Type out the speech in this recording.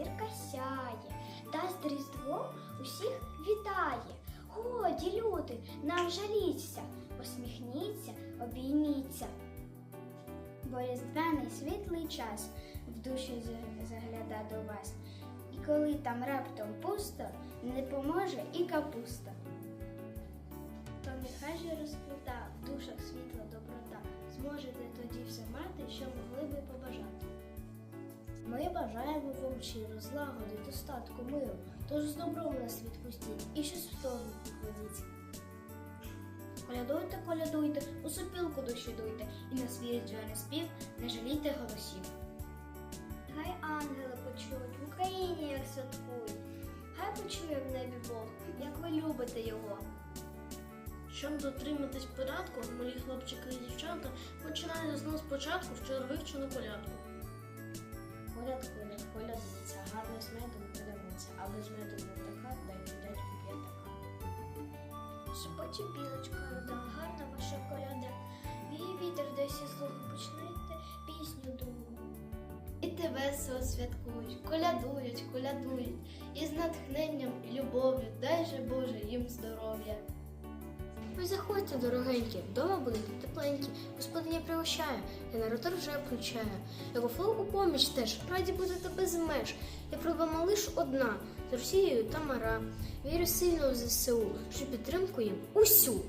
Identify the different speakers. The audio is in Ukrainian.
Speaker 1: зірка сяє, та з Різдвом усіх вітає. Годі, люди, нам жаліться, посміхніться, обійміться. Бо різдвяний світлий час в душі загляда до вас. І коли там раптом пусто, не поможе і капуста. То нехай же розквіта в душах світла доброта. Зможете тоді все мати, що могли би побажати.
Speaker 2: Ми бажаємо вам щиро злагоди, достатку, миру, тож з добром нас відпустіть і щось в тому покладіть.
Speaker 1: Колядуйте, колядуйте, у сопілку душі дуйте, і на свій різдвяний спів не жалійте голосів. Хай ангели почують в Україні, як святкують. Хай почує в небі Бог, як ви любите його.
Speaker 2: Щоб дотриматись порядку, малі хлопчики і дівчата починають знову спочатку вчора вивчену колядку. Коляд, коляд, колядниця, гарно з медом колядниця, а без меду не така, дай дядьку п'ятака.
Speaker 1: Шепоче білочка рода, гарна ваша коляда. Вій вітер десь із лугу почнете пісню другу.
Speaker 2: І тебе все святкують, колядують, колядують, і з натхненням і любов'ю, дай же Боже їм здоров'я. Ви заходьте, дорогенькі, вдома будете тепленькі, господиня пригощає, генератор вже включає. Його флоу у поміч теж, раді будете без меж. Я проблема лиш одна з Росією та Мара. Вірю сильно в ЗСУ, що підтримку їм усю.